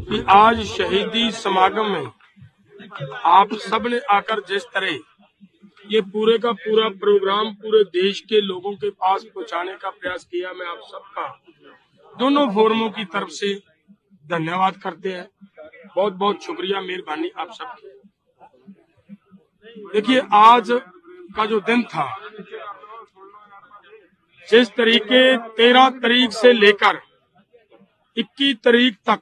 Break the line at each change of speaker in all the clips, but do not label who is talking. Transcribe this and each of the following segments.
कि आज शहीदी समागम में आप सबने आकर जिस तरह ये पूरे का पूरा प्रोग्राम पूरे देश के लोगों के पास पहुँचाने का प्रयास किया, मैं आप सबका दोनों फोरमों की तरफ़ से धन्यवाद करते हैं। बहुत बहुत शुक्रिया मेहरबानी आप सबकी। देखिए, आज का जो दिन था, जिस तरीके तेरह तारीख से लेकर इक्कीस तारीख तक।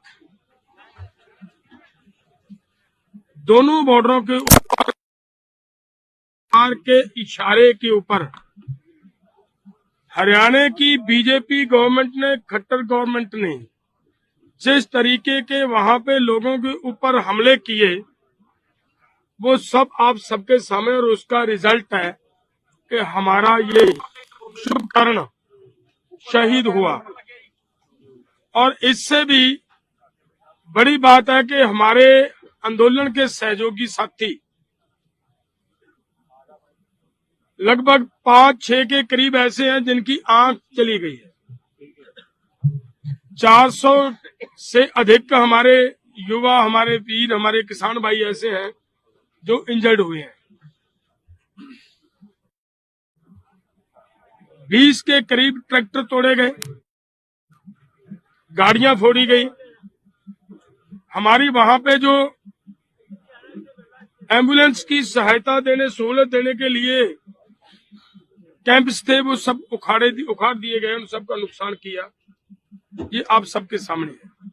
दोनों बॉर्डरों के ऊपर के इशारे के ऊपर हरियाणा की बीजेपी गवर्नमेंट ने, खट्टर गवर्नमेंट ने जिस तरीके के वहाँ पे लोगों के ऊपर हमले किए, वो सब आप सबके सामने और उसका रिज़ल्ट है कि हमारा ये शुभ कर्ण शहीद हुआ। और इससे भी बड़ी बात है कि हमारे आंदोलन के सहयोगी साथी लगभग पाँच, छह के करीब ऐसे हैं जिनकी आँख चली गई है। 400 से अधिक हमारे युवा, हमारे वीर, हमारे किसान भाई ऐसे हैं जो इंजर्ड हुए हैं। 20 के करीब ट्रैक्टर तोड़े गए। गाड़ियाँ फोड़ी गई। हमारी वहाँ पे जो एंबुलेंस की सहायता देने, सहूलत देने के लिए कैंप्स थे, वो सब उखाड़े उखाड़ दिए गए, उन सबका नुकसान किया। ये आप सबके सामने है।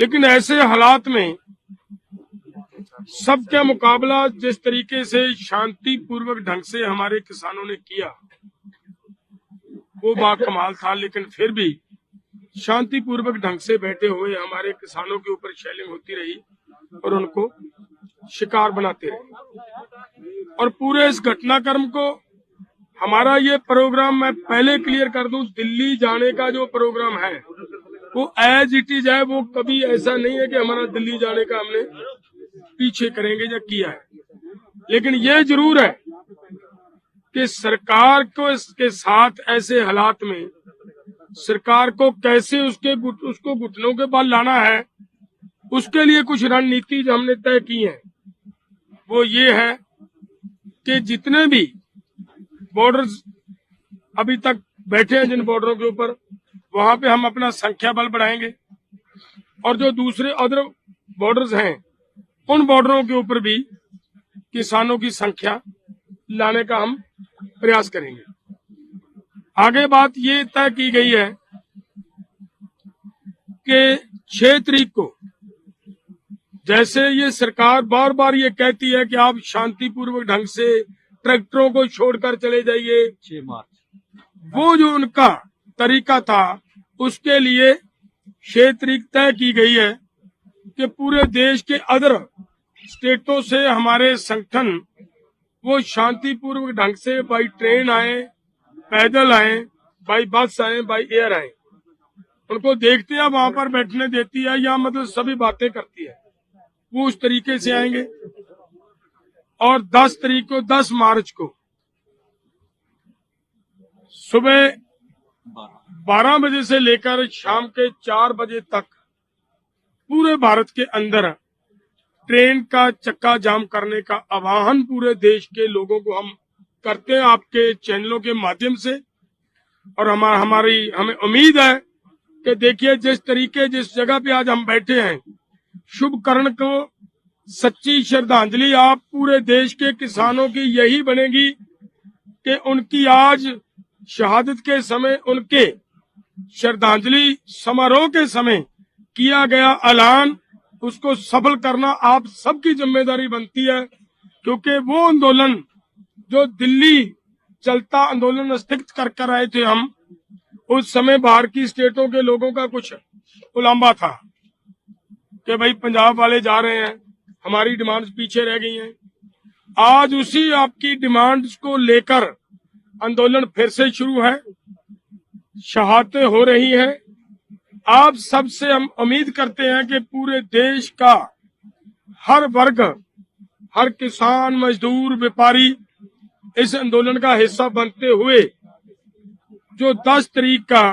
लेकिन ऐसे हालात में सबका मुकाबला जिस तरीके से शांतिपूर्वक ढंग से हमारे किसानों ने किया वो बा कमाल था, लेकिन फिर भी शांतिपूर्वक ढंग से बैठे हुए हमारे किसानों के ऊपर शेलिंग होती रही और उनको शिकार बनाते रहे। और पूरे इस घटनाक्रम को हमारा ये प्रोग्राम मैं पहले क्लियर कर दूँ, दिल्ली जाने का जो प्रोग्राम है, वो एज इट इज़ है, वो कभी ऐसा नहीं है कि हमारा दिल्ली जाने का हमने पीछे करेंगे या किया है। लेकिन ये ज़रूर है कि सरकार को इसके साथ ऐसे हालात में सरकार को कैसे उसके गुट, उसको घुटनों के बल लाना है उसके लिए कुछ रणनीति जो हमने तय की है वो ये है कि जितने भी बॉर्डर्स अभी तक बैठे हैं जिन बॉर्डरों के ऊपर वहाँ पे हम अपना संख्या बल बढ़ाएँगे और जो दूसरे अदर बॉर्डर्स हैं उन बॉर्डरों के ऊपर भी किसानों की संख्या लाने का हम प्रयास करेंगे। आगे बात ये तय की गई है कि छह तरीक को जैसे ये सरकार बार बार ये कहती है कि आप शांतिपूर्वक ढंग से ट्रैक्टरों को छोड़कर चले जाइए।
छह मार्च।
वो जो उनका तरीका था उसके लिए छह तरीक तय की गई है कि पूरे देश के अदर स्टेटों से हमारे संगठन वो शांतिपूर्वक ढंग से बाई ट्रेन आए, पैदल आए बाई बस आए बाई एयर आए। उनको देखते हैं, वहाँ पर बैठने देती है, या मतलब सभी बातें करती है। वो उस तरीके से आएँगे। और 10 तारीख को 10 मार्च को, सुबह
बारह
12 बजे से लेकर शाम के 4 बजे तक पूरे भारत के अंदर ट्रेन का चक्का जाम करने का आह्वान पूरे देश के लोगों को हम करते हैं आपके चैनलों के माध्यम से। और हमारा हमारी, हमें उम्मीद है कि देखिए, जिस तरीके, जिस जगह पे आज हम बैठे हैं, शुभ कर्ण को सच्ची श्रद्धांजलि आप पूरे देश के किसानों की यही बनेगी कि उनकी आज शहादत के समय, उनके श्रद्धांजलि समारोह के समय किया गया ऐलान उसको सफल करना आप सबकी ज़िम्मेदारी बनती है, क्योंकि वो आंदोलन जो दिल्ली चलता आंदोलन स्थगित कर कर आए थे हम, उस समय बाहर की स्टेटों के लोगों का कुछ उलाम्बा था कि भाई पंजाब वाले जा रहे हैं, हमारी डिमांड्स पीछे रह गई हैं। आज उसी आपकी डिमांड्स को लेकर आंदोलन फिर से शुरू है, शहादतें हो रही हैं आप सबसे हम उम्मीद करते हैं कि पूरे देश का हर वर्ग, हर किसान, मजदूर, व्यापारी इस आंदोलन का हिस्सा बनते हुए जो 10 तारीख का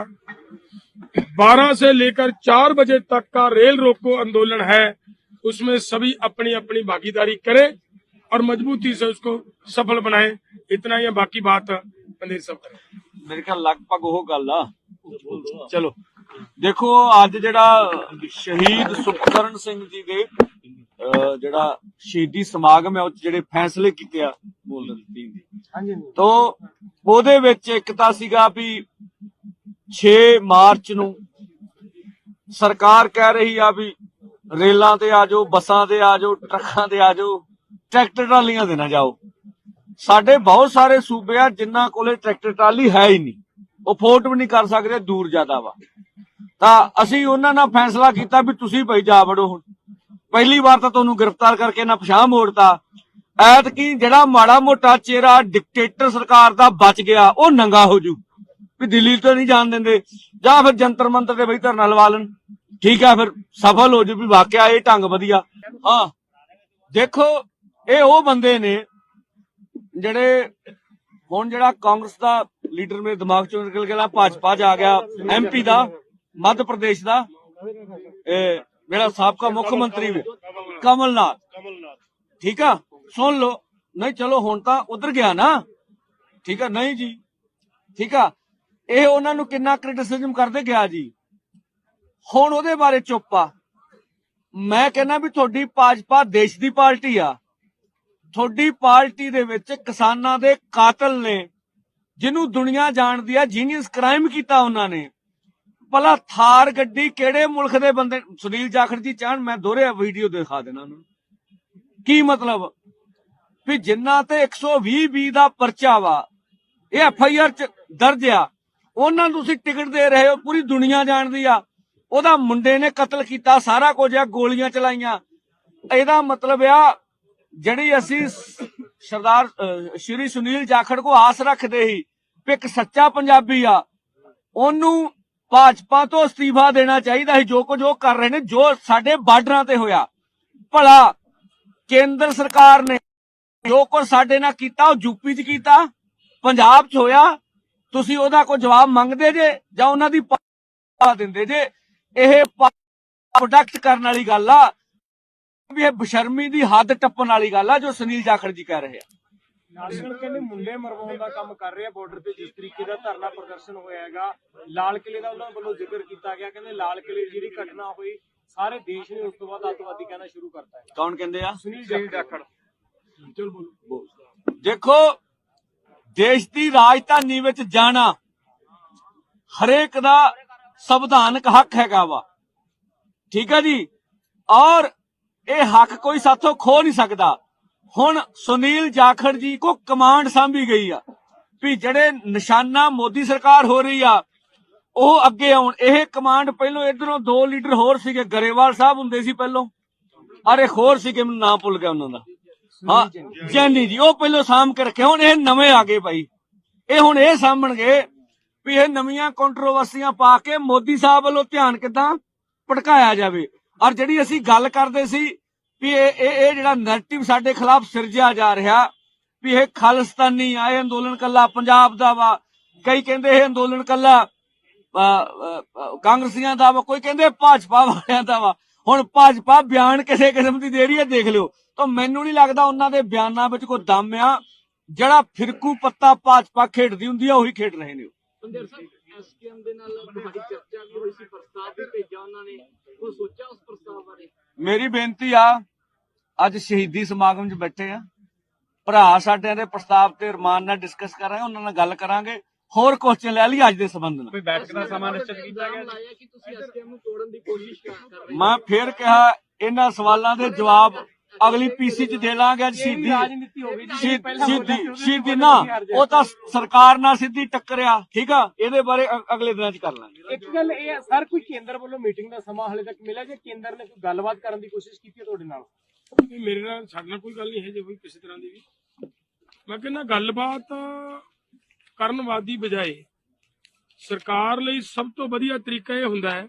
12 से लेकर 4 बजे तक का रेल रोको आंदोलन है, उसमें सभी अपनी अपनी भागीदारी करें और मजबूती से उसको सफल बनाएँ। इतना ही बाकी बात सब
मेरे ख्याल लगभग होगा चलो। ਦੇਖੋ ਅੱਜ ਜਿਹੜਾ ਸ਼ਹੀਦ ਸੁਖਕਰਨ ਸਿੰਘ ਜੀ ਦੇ ਜਿਹੜਾ ਸ਼ਹੀਦੀ ਸਮਾਗਮ ਹੈ ਉਹ ਜਿਹੜੇ ਫੈਸਲੇ ਕੀਤੇ ਆ ਬੋਲਣ ਦੀ
ਹਾਂਜੀ।
ਤੋ ਉਹਦੇ ਵਿੱਚ ਇੱਕ ਤਾਂ ਸੀਗਾ ਵੀ 6 ਮਾਰਚ ਨੂੰ ਸਰਕਾਰ ਕਹਿ ਰਹੀ ਆ ਵੀ ਰੇਲਾਂ ਤੇ ਆ ਜਾਓ ਬੱਸਾਂ ਤੇ ਆ ਜਾਓ ਟਰੱਕਾਂ ਤੇ ਆ ਜਾਓ ਟਰੈਕਟਰ ਟਰਾਲੀਆਂ ਤੇ ਨਾ ਜਾਓ। ਸਾਡੇ ਬਹੁਤ ਸਾਰੇ ਸੂਬੇ ਆ ਜਿਨ੍ਹਾਂ ਕੋਲੇ ਟਰੈਕਟਰ ਟਰਾਲੀ ਹੈ ਹੀ ਨਹੀਂ। ਉਹ ਫੋਰਟ ਵੀ ਨਹੀਂ ਕਰ ਸਕਦੇ ਦੂਰ ਜ਼ਿਆਦਾ ਵਾ। ਤਾਂ ਅਸੀਂ ਉਹਨਾਂ ਨਾਲ ਫੈਸਲਾ ਕੀਤਾ ਵੀ ਤੁਸੀਂ ਭਾਈ ਜਾ ਵੜੋ ਹੁਣ। ਪਹਿਲੀ ਵਾਰ ਤਾਂ ਤੁਹਾਨੂੰ ਗ੍ਰਿਫਤਾਰ ਕਰਕੇ ਨਾ ਪਛਾਣ ਮੋੜਤਾ। ਐਤਕੀ ਜਿਹੜਾ ਮਾੜਾ ਮੋਟਾ ਚਿਹਰਾ ਡਿਕਟੇਟਰ ਸਰਕਾਰ ਦਾ ਬਚ ਗਿਆ, ਉਹ ਨੰਗਾ ਹੋ ਜੂ। ਵੀ ਦਿੱਲੀ ਤੋਂ ਨਹੀਂ ਜਾਣ ਦਿੰਦੇ। ਜਾਂ ਫਿਰ ਜੰਤਰ ਮੰਤਰ ਤੇ ਬਈ ਧਰਨਾ ਲਵਾ ਲੈਣ। ਠੀਕ ਆ ਫਿਰ, ਸਫਲ ਹੋ ਜੂ ਵੀ ਵਾਕਿਆ ਇਹ ਢੰਗ ਵਧੀਆ। ਹਾਂ, ਦੇਖੋ, ਇਹ ਉਹ ਬੰਦੇ ਨੇ ਜਿਹੜੇ ਹੁਣ ਜਿਹੜਾ ਕਾਂਗਰਸ ਦਾ ਲੀਡਰ ਮੇਰੇ ਦਿਮਾਗ ਚੋਂ ਨਿਕਲ ਗਿਆ ਭਾਜਪਾ ਚ ਆ ਗਿਆ ਐਮਪੀ ਦਾ। ਮੱਧ ਪ੍ਰਦੇਸ਼ ਦਾ, ਇਹ ਮੇਰਾ ਸਾਬਕਾ ਮੁੱਖ ਮੰਤਰੀ ਵੀ, ਕਮਲਨਾਥ। ਠੀਕ ਆ? ਸੁਣ ਲਓ। ਨਹੀਂ, ਚਲੋ ਹੁਣ ਤਾਂ ਉਧਰ ਗਿਆ ਨਾ। ਠੀਕ ਆ? ਨਹੀਂ ਜੀ। ਠੀਕ ਆ? ਇਹ ਉਹਨਾਂ ਨੂੰ ਕਿੰਨਾ ਕ੍ਰਿਟਿਸਿਜ਼ਮ ਕਰਦੇ ਗਿਆ ਜੀ? ਹੁਣ ਉਹਦੇ ਬਾਰੇ ਚੁੱਪ ਆ। ਮੈਂ ਕਹਿੰਦਾ ਵੀ ਤੁਹਾਡੀ ਭਾਜਪਾ ਦੇਸ਼ ਦੀ ਪਾਰਟੀ ਆ। ਤੁਹਾਡੀ ਪਾਰਟੀ ਦੇ ਵਿੱਚ ਕਿਸਾਨਾਂ ਦੇ ਕਾਤਲ ਨੇ, ਜਿਹਨੂੰ ਦੁਨੀਆ ਜਾਣਦੀ ਆ ਜੀਨੀਅਸ ਕ੍ਰਾਈਮ ਕੀਤਾ ਉਹਨਾਂ ਨੇ। ਭਲਾ ਥਾਰ ਗੱਡੀ ਕਿਹੜੇ ਮੁਲਕ ਦੇ ਬੰਦੇ, ਸੁਨੀਲ ਜਾਖੜ ਜੀ ਚਾਹਣ, ਮੈਂ ਦੋਹਰੇ ਵੀਡੀਓ ਦਿਖਾ ਦੇਣਾ ਉਹਨਾਂ ਨੂੰ। ਕੀ ਮਤਲਬ? ਵੀ ਜਿੰਨਾ ਤੇ 120 ਬੀ ਦਾ ਪਰਚਾ ਵਾ, ਇਹ ਐਫ ਆਈ ਆਰ ਚ ਦਰਜ ਆ। ਉਹਨਾਂ ਨੂੰ ਤੁਸੀਂ ਟਿਕਟ ਦੇ ਰਹੇ ਹੋ, ਪੂਰੀ ਦੁਨੀਆ ਜਾਣਦੀ ਆ। ਉਹਦਾ ਮੁੰਡੇ ਨੇ ਕਤਲ ਕੀਤਾ, ਸਾਰਾ ਕੁਝ ਆ, ਗੋਲੀਆਂ ਚਲਾਈਆਂ। ਇਹਦਾ ਮਤਲਬ ਆ, ਜਿਹੜੀ ਅਸੀਂ ਸਰਦਾਰ ਸ਼੍ਰੀ ਸੁਨੀਲ ਜਾਖੜ ਕੋ ਆਸ ਰੱਖਦੇ ਸੀ ਵੀ ਇੱਕ ਸੱਚਾ ਪੰਜਾਬੀ ਆ, ਉਹਨੂੰ ਭਾਜਪਾ ਤੋਂ ਅਸਤੀਫਾ ਦੇਣਾ ਚਾਹੀਦਾ ਸੀ, ਜੋ ਕੁਝ ਉਹ ਕਰ ਰਹੇ ਨੇ, ਜੋ ਸਾਡੇ ਬਾਰਡਰਾਂ ਤੇ ਹੋਇਆ। ਭਲਾ ਕੇਂਦਰ ਸਰਕਾਰ ਨੇ ਜੋ ਕੁਝ ਸਾਡੇ ਨਾਲ ਕੀਤਾ, ਉਹ ਯੂਪੀ 'ਚ ਕੀਤਾ, ਪੰਜਾਬ 'ਚ ਹੋਇਆ। ਤੁਸੀਂ ਉਹਦਾ ਕੋਈ ਜਵਾਬ ਮੰਗਦੇ ਜੇ, ਜਾਂ ਉਹਨਾਂ ਦੀ ਪਾ ਦਿੰਦੇ ਜੇ? ਇਹ ਪ੍ਰੋਡਕਟ ਕਰਨ ਵਾਲੀ ਗੱਲ ਆ, ਵੀ ਇਹ ਬਸ਼ਰਮੀ ਦੀ ਹੱਦ ਟੱਪਣ ਵਾਲੀ ਗੱਲ ਆ, ਜੋ ਸੁਨੀਲ ਜਾਖੜ ਜੀ ਕਹਿ ਰਹੇ ਆ।
ਨਾਜ਼ਰੀਨ ਕਹਿੰਦੇ ਮੁੰਡੇ ਮਰਵਾਉਣ ਦਾ ਕੰਮ ਕਰ ਰਿਹਾ ਬਾਰਡਰ ਤੇ ਜਿਸ ਤਰੀਕੇ ਦਾ ਧਰਨਾ ਪ੍ਰਦਰਸ਼ਨ ਹੋਇਆ ਹੈਗਾ। ਲਾਲ ਕਿਲੇ ਦਾ ਉਹਨਾਂ ਵੱਲੋਂ ਜ਼ਿਕਰ ਕੀਤਾ ਗਿਆ ਕਹਿੰਦੇ ਲਾਲ ਕਿਲੇ ਜਿਹੜੀ ਘਟਨਾ ਹੋਈ ਸਾਰੇ ਦੇਸ਼ ਨੇ ਉਸ ਤੋਂ ਬਾਅਦ ਅੱਤਵਾਦੀ ਕਹਿਣਾ ਸ਼ੁਰੂ ਕਰਤਾ ਹੈ।
ਕੌਣ ਕਹਿੰਦੇ ਆ?
ਸੁਨੀਲ ਜਾਖੜ।
ਚਲ ਬੋਲ।
ਦੇਖੋ ਦੇਸ਼ ਦੀ ਰਾਜਧਾਨੀ ਵਿੱਚ ਜਾਣਾ ਹਰੇਕ ਦਾ ਸੰਵਿਧਾਨਕ ਹੱਕ ਹੈਗਾ ਵਾ। ਠੀਕ ਹੈ ਜੀ? ਔਰ ਇਹ ਹੱਕ ਕੋਈ ਸਾਥੋਂ ਖੋ ਨਹੀਂ ਸਕਦਾ। ਹੁਣ ਸੁਨੀਲ ਜਾਖੜ ਜੀ ਕੋ ਕਮਾਂਡ ਸਾਂਭੀ ਗਈ ਆ ਵੀ ਜਿਹੜੇ ਨਿਸ਼ਾਨਾ ਮੋਦੀ ਸਰਕਾਰ ਹੋ ਰਹੀ ਆ, ਉਹ ਅੱਗੇ ਆਉਣ। ਇਹ ਕਮਾਂਡ ਪਹਿਲੋਂ ਇਧਰੋਂ ਦੋ ਲੀਡਰ ਹੋਰ ਸੀਗੇ, ਗਰੇਵਾਲ ਸਾਹਿਬ ਹੁੰਦੇ ਸੀ ਪਹਿਲੋਂ। ਅਰੇ ਹੋਰ ਸੀਗੇ, ਮੈਨੂੰ ਨਾਮ ਭੁੱਲ ਗਿਆ ਉਹਨਾਂ ਦਾ। ਹਾਂ ਜੈਨੀ ਜੀ, ਉਹ ਪਹਿਲੋਂ ਸਾਂਭ ਕੇ ਰੱਖੇ। ਹੁਣ ਇਹ ਨਵੇਂ ਆ ਗਏ ਭਾਈ। ਇਹ ਹੁਣ ਇਹ ਸਾਂਭਣਗੇ ਵੀ ਇਹ ਨਵੀਆਂ ਕੰਟਰੋਵਰਸੀਆਂ ਪਾ ਕੇ ਮੋਦੀ ਸਾਹਿਬ ਵੱਲੋਂ ਧਿਆਨ ਕਿਦਾਂ ਭਟਕਾਇਆ ਜਾਵੇ। ਔਰ ਜਿਹੜੀ ਅਸੀਂ ਗੱਲ ਕਰਦੇ ਸੀ ਵੀ ਇਹ ਇਹ ਜਿਹੜਾ ਨੈਰੇਟਿਵ ਸਾਡੇ ਖਿਲਾਫ ਸਿਰਜਿਆ ਜਾ ਰਿਹਾ, ਵੀ ਇਹ ਖਾਲਿਸਤਾਨੀ ਆ, ਇਹ ਅੰਦੋਲਨ ਕੱਲਾ ਪੰਜਾਬ ਦਾ ਵਾ। ਕਈ ਕਹਿੰਦੇ ਇਹ ਅੰਦੋਲਨ ਕੱਲਾ ਕਾਂਗਰਸੀਆਂ ਦਾ ਵਾ, ਕੋਈ ਕਹਿੰਦੇ ਭਾਜਪਾ ਵਾਲਿਆਂ ਦਾ ਵਾ। ਹੁਣ ਭਾਜਪਾ ਬਿਆਨ ਕਿਸੇ ਕਿਸਮ ਦੀ ਦੇ ਰਹੀ ਹੈ, ਦੇਖ ਲਿਓ। ਤਾਂ ਮੈਨੂੰ ਨਹੀਂ ਲੱਗਦਾ ਉਹਨਾਂ ਦੇ ਬਿਆਨਾਂ ਵਿੱਚ ਕੋਈ ਦਮ ਆ। ਜਿਹੜਾ ਫਿਰਕੂ ਪੱਤਾ ਭਾਜਪਾ ਖੇਡਦੀ ਹੁੰਦੀ ਆ, ਉਹੀ ਖੇਡ ਰਹੇ ਨੇ
ਪੰਦਰ ਸਾਹਿਬ ਐਸਕੇਐਮ ਦੇ ਨਾਲ ਤੁਹਾਡੀ ਚਰਚਾ ਵੀ ਹੋਈ ਸੀ, ਪ੍ਰਸਤਾਵ ਵੀ ਭੇਜਿਆ ਉਹਨਾਂ ਨੇ। ਕੋਈ ਸੋਚਿਆ ਉਸ ਪ੍ਰਸਤਾਵ ਬਾਰੇ?
ਮੇਰੀ ਬੇਨਤੀ ਆ ਅੱਜ ਸ਼ਹੀਦੀ ਸਮਾਗਮ 'ਚ ਬੈਠੇ ਆ। ਭਰਾ ਸਾਡਿਆਂ ਦੇ ਪ੍ਰਸਤਾਵ ਤੇ ਰਮਾਨ ਨਾਲ ਡਿਸਕਸ ਕਰਾਂਗੇ ਉਹਨਾਂ ਨਾਲ ਗੱਲ ਕਰਾਂਗੇ। ਹੋਰ ਕੁਐਸਚਨ ਲੈ ਲਈ ਅੱਜ ਦੇ ਸੰਬੰਧ ਨਾਲ।
ਕੋਈ ਬੈਠਕ ਦਾ ਸਮਾਂ ਨਿਸ਼ਚਿਤ ਕੀਤਾ ਗਿਆ
ਇਲਜ਼ਾਮ ਲਾਇਆ ਕਿ ਤੁਸੀਂ ਐਸਕੇਐਮ ਨੂੰ ਤੋੜਨ ਦੀ ਕੋਸ਼ਿਸ਼ ਕਰ ਕਰ ਰਹੇ
ਮੈਂ ਫੇਰ ਕਿਹਾ ਇਹਨਾਂ ਸਵਾਲਾਂ ਦੇ ਜਵਾਬ ਅਗਲੀ ਪੀਸੀ 'ਚ ਦੇ ਲਾਂਗੇ ਅੱਜ ਸ਼ਹੀਦੀ।
ਰਾਜਨੀਤੀ ਹੋ ਗਈ ਜੀ
ਸ਼ਹੀਦ-
ਪਹਿਲਾਂ
ਸ਼ਹੀਦੀ
ਹੋਇਆ ਸੀ,
ਸ਼ਹੀਦੀ
ਉਹਦੇ
ਨਾ ਉਹ ਤਾਂ ਸਰਕਾਰ ਨਾਲ ਸਿੱਧੀ ਟੱਕਰਿਆ ਠੀਕ ਆ? ਇਹਦੇ ਬਾਰੇ ਅਗਲੇ ਦਿਨਾਂ 'ਚ ਕਰ ਲਾਂਗੇ।
ਇੱਕ ਗੱਲ ਇਹ ਹੈ ਸਰ ਕੋਈ ਕੇਂਦਰ ਵੱਲੋਂ ਮੀਟਿੰਗ ਦਾ ਸਮਾਂ ਹਲੇ ਤੱਕ ਮਿਲਿਆ ਜੇ ਕੇਂਦਰ ਨੇ ਕੋਈ ਗੱਲਬਾਤ ਕਰਨ ਦੀ ਕੋਸ਼ਿਸ਼ ਕੀਤੀ ਹੈ ਤੁਹਾਡੇ ਨਾਲ?
ਮੇਰੇ ਨਾਲ ਸਾਡੇ ਨਾਲ ਕੋਈ ਗੱਲ ਨਹੀਂ ਹੈ ਜੇ ਕੋਈ ਕਿਸੇ ਤਰ੍ਹਾਂ ਦੀ ਵੀ। ਮੈਂ ਕਹਿੰਦਾ ਗੱਲਬਾਤ ਕਰਨ ਦੀ ਬਜਾਏ ਸਰਕਾਰ ਲਈ ਸਭ ਤੋਂ ਵਧੀਆ ਤਰੀਕਾ ਇਹ ਹੁੰਦਾ ਹੈ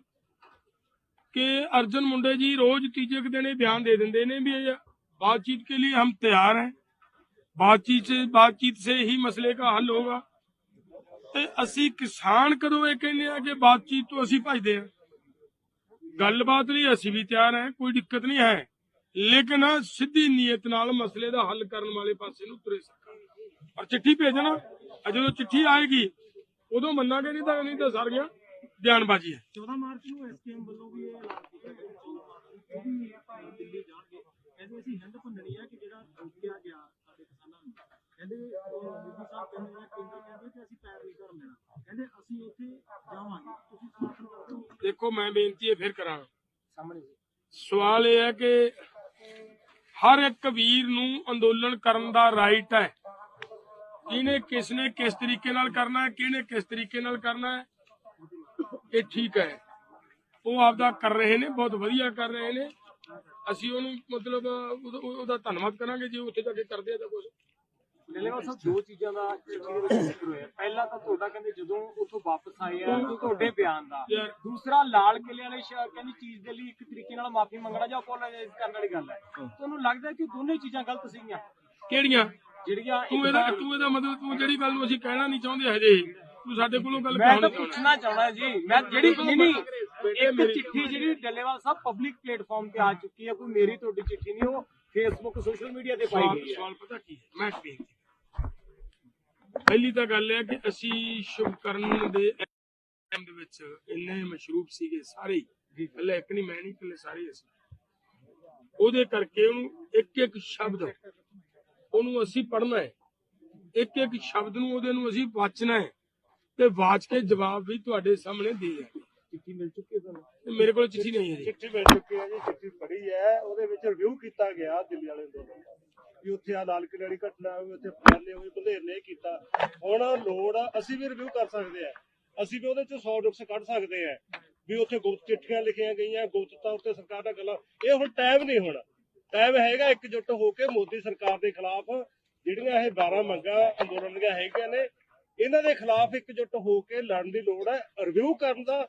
ਕਿ ਅਰਜਨ ਮੁੰਡੇ ਜੀ ਰੋਜ਼ ਤੀਜੇ ਕੁ ਦਿਨ ਇਹ ਬਿਆਨ ਦੇ ਦਿੰਦੇ ਨੇ ਵੀ ਇਹ बातचीत के लिए हम तैयार हैं बातचीत से बातचीत से ही मसले का हल होगा ਤੇ ਅਸੀਂ ਕਿਸਾਨ ਕਦੋਂ ਇਹ ਕਹਿੰਦੇ ਆ ਕਿ ਬਾਤਚੀਤ ਤੋਂ ਅਸੀਂ ਭਜਦੇ ਆ ਗੱਲਬਾਤ ਲਈ ਅਸੀਂ ਵੀ ਤਿਆਰ ਹੈ ਕੋਈ ਦਿੱਕਤ ਨਹੀਂ ਹੈ ਲੇਕਿਨ ਸਿੱਧੀ ਨੀਅਤ ਨਾਲ ਮਸਲੇ ਦਾ ਹੱਲ ਕਰਨ ਵਾਲੇ ਪਾਸੇ ਨੂੰ ਤੁਰੇ ਸਰਕਾਰ ਔਰ ਚਿੱਠੀ ਭੇਜਣਾ ਆ ਜਦੋਂ ਚਿੱਠੀ ਆਏਗੀ ਉਦੋਂ ਮੰਨਾਂਗੇ ਨਹੀਂ ਤਾਂ ਨਹੀਂ ਤਾਂ ਸਰ ਗਿਆ ਬਿਆਨਬਾਜ਼ੀ ਹੈ।
14 ਮਾਰਚ ਨੂੰ ਐਸਕੇਐਮ ਵੱਲੋਂ ਵੀ ਇਹ ਐਲਾਨ ਕੀਤਾ ਗਿਆ ਉਹ ਵੀ ਆਪਾਂ ਦਿੱਲੀ ਜਾਣਗੇ। ਕਹਿੰਦੇ ਅਸੀਂ ਹਿੰਦ ਭੰਡਣੀ ਹੈ ਕਿ ਜਿਹੜਾ ਰੋਕਿਆ ਗਿਆ ਸਾਡੇ ਕਿਸਾਨਾਂ ਨੂੰ। ਕਹਿੰਦੇ ਮੋਦੀ ਸਾਹਿਬ ਕਹਿੰਦੇ ਨੇ ਕੇਂਦਰ ਕਹਿੰਦੇ ਕਿ ਅਸੀਂ ਪੈਰ ਨਹੀਂ ਧਰਨ ਦੇਣਾ। ਕਹਿੰਦੇ ਅਸੀਂ ਉੱਥੇ ਜਾਵਾਂਗੇ। ਤੁਸੀਂ ਸਮਰਥਨ ਕਰਦੇ ਹੋ
ਦੇਖੋ ਮੈਂ ਬੇਨਤੀ ਇਹ ਫਿਰ ਕਰਾਂ
ਸਾਹਮਣੇ
ਸਵਾਲ ਇਹ ਹੈ ਕਿ ਹਰ ਇੱਕ ਵੀਰ ਨੂੰ ਅੰਦੋਲਨ ਕਰਨ ਦਾ ਰਾਈਟ ਹੈ। ਕਿਹਨੇ ਕਿਸ ਨੇ ਕਿਸ ਤਰੀਕੇ ਨਾਲ ਕਰਨਾ ਹੈ ਕਿਹਨੇ ਕਿਸ ਤਰੀਕੇ ਨਾਲ ਕਰਨਾ ਹੈ? ਇਹ ਠੀਕ ਹੈ। ਉਹ ਆਪਦਾ ਕਰ ਰਹੇ ਨੇ ਬਹੁਤ ਵਧੀਆ ਕਰ ਰਹੇ ਨੇ। ਅਸੀਂ ਉਹਨੂੰ ਮਤਲਬ ਉਹਦਾ ਧੰਨਵਾਦ ਕਰਾਂਗੇ ਜੇ ਉੱਥੇ ਜਾ ਕੇ ਕਰਦੇ ਆ ਤਾਂ ਕੁਝ
ਡੱਲੇਵਾਲ ਸਾਹਿਬ ਦੋ ਚੀਜ਼ਾਂ ਦਾ ਚਿੱਠੀ ਦੇ ਵਿੱਚ ਜ਼ਿਕਰ ਹੋਇਆ? ਪਹਿਲਾ ਤਾਂ ਤੁਹਾਡਾ ਕਹਿੰਦੇ ਜਦੋਂ ਉੱਥੋਂ ਵਾਪਸ ਆਏ ਆ ਤੁਹਾਡੇ ਬਿਆਨ ਦਾ। ਦੂਸਰਾ ਲਾਲ ਕਿਲੇ ਵਾਲੇ ਸ਼ਹਿਰ ਕਹਿੰਦੀ ਚੀਜ਼ ਦੇ ਲਈ ਇੱਕ ਤਰੀਕੇ ਨਾਲ ਮਾਫੀ ਮੰਗਣਾ ਜਾਂ ਅਪੋਲੋਜਾਈਜ਼ ਕਰਨ ਵਾਲੀ ਗੱਲ ਹੈ। ਤੁਹਾਨੂੰ ਲੱਗਦਾ ਹੈ ਕਿ ਦੋਨੇ ਚੀਜ਼ਾਂ ਗਲਤ ਸੀਗੀਆਂ?
ਕਿਹੜੀਆਂ?
ਜਿਹੜੀਆਂ
ਤੂੰ ਇਹਦਾ ਤੂੰ ਇਹਦਾ ਮਤਲਬ ਤੂੰ ਜਿਹੜੀ ਗੱਲ ਨੂੰ ਅਸੀਂ ਕਹਿਣਾ ਨਹੀਂ ਚਾਹੁੰਦੇ ਹਜੇ। ਤੂੰ ਸਾਡੇ ਕੋਲੋਂ ਗੱਲ
ਮੈਂ ਤਾਂ ਪੁੱਛਣਾ ਚਾਹਣਾ ਜੀ ਮੈਂ ਜਿਹੜੀ ਨਹੀਂ ਨਹੀਂ ਇੱਕ ਚਿੱਠੀ ਜਿਹੜੀ ਡੱਲੇਵਾਲ ਸਾਹਿਬ ਪਬਲਿਕ ਪਲੇਟਫਾਰਮ ਤੇ ਆ ਚੁੱਕੀ ਹੈ ਕੋਈ ਮੇਰੀ ਤੁਹਾਡੀ ਚਿੱਠੀ ਨਹੀਂ ਉਹ ਫੇਸਬੁੱਕ ਸੋਸ਼ਲ ਮੀਡੀਆ ਤੇ ਪਾਈ ਗਈ ਹੈ।
ਸਵਾਲ ਪਤਾ ਕੀ ਹੈ? ਮੈਂ ਬੇਨਤੀ ਪਹਿਲੀ ਤਾਂ ਗੱਲ ਹੈ ਕਿ ਅਸੀਂ ਸ਼ੁਭਕਰਨ ਦੇ ਟਾਈਮ ਦੇ ਵਿੱਚ ਇੰਨੇ ਮਸ਼ਰੂਫ ਸੀਗੇ ਸਾਰੇ ਹੀ। ਇਕੱਲੇ ਇੱਕ ਨਹੀਂ ਮੈਂ ਨਹੀਂ ਇਕੱਲੇ ਸਾਰੇ ਅਸੀਂ। ਉਹਦੇ ਕਰਕੇ ਉਹਨੂੰ ਇੱਕ ਇੱਕ ਸ਼ਬਦ ਉਹਨੂੰ ਅਸੀਂ ਪੜ੍ਹਨਾ ਹੈ। ਇੱਕ ਇੱਕ ਸ਼ਬਦ ਨੂੰ ਉਹਦੇ ਨੂੰ ਅਸੀਂ ਵਾਚਣਾ ਹੈ। ਤੇ ਵਾਚ ਕੇ ਜਵਾਬ ਵੀ ਤੁਹਾਡੇ ਸਾਹਮਣੇ ਦੇ ਜਾਣਾ
ਚਿੱਠੀ ਮਿਲ ਚੁੱਕੀ ਹੈ ਤੁਹਾਨੂੰ?
ਮੇਰੇ ਕੋਲ ਚਿੱਠੀ ਨਹੀਂ ਹੈ ਜੀ।
ਚਿੱਠੀ ਮਿਲ ਚੁੱਕੀ ਹੈ ਜੀ ਚਿੱਠੀ ਪੜ੍ਹੀ ਹੈ ਉਹਦੇ ਵਿੱਚ ਰਿਵਿਊ ਕੀਤਾ ਗਿਆ ਦਿੱਲੀ ਵਾਲੇ ਦਾ ਵੀ ਉੱਥੇ ਆ ਲਾਲ ਕਿਲੇ ਵਾਲੀ ਘਟਨਾ ਹੋਈ ਉੱਥੇ ਫੈਲੇ ਹੋਈ ਬੰਦੇਰ ਨੇ ਕੀਤਾ। ਹੁਣ ਲੋੜ ਆ ਅਸੀਂ ਵੀ ਰਿਵਿਊ ਕਰ ਸਕਦੇ ਆ ਅਸੀਂ ਵੀ ਉਹਦੇ ਚ 100 ਨੁਕਸ ਕੱਢ ਸਕਦੇ ਆ ਵੀ ਉੱਥੇ ਗੁਪਤ ਚਿੱਠੀਆਂ ਲਿਖੀਆਂ ਗਈਆਂ ਗੁਪਤ ਤੌਰ ਤੇ ਸਰਕਾਰ ਦਾ ਗੱਲਾਂ। ਇਹ ਹੁਣ ਟਾਈਮ ਨਹੀਂ ਹੁਣ। ਟਾਈਮ ਹੈਗਾ ਇਕਜੁੱਟ ਹੋ ਕੇ ਮੋਦੀ ਸਰਕਾਰ ਦੇ ਖਿਲਾਫ ਜਿਹੜੀਆਂ ਇਹ 12 ਮੰਗਾਂ ਅੰਦੋਲਨ ਦੀਆਂ ਹੈਗੀਆਂ ਨੇ ਇਹਨਾਂ ਦੇ ਖਿਲਾਫ ਇਕਜੁੱਟ ਹੋ ਕੇ ਲੜਨ ਦੀ ਲੋੜ ਹੈ ਰਿਵਿਊ ਕਰਨ ਦਾ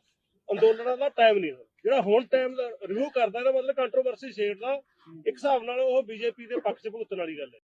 ਅੰਦੋਲਨਾਂ ਦਾ ਟਾਈਮ ਨਹੀਂ ਹੁਣ ਜਿਹੜਾ ਹੁਣ ਟਾਈਮ ਦਾ ਰਿਵਿਊ ਕਰਦਾ, ਇਹਦਾ ਮਤਲਬ ਕੰਟਰੋਵਰਸੀ ਛੇੜਦਾ ਇੱਕ ਹਿਸਾਬ ਨਾਲ ਉਹ ਬੀਜੇਪੀ ਦੇ ਪੱਖ 'ਚ ਭੁਗਤਣ ਵਾਲੀ ਗੱਲ ਹੈ।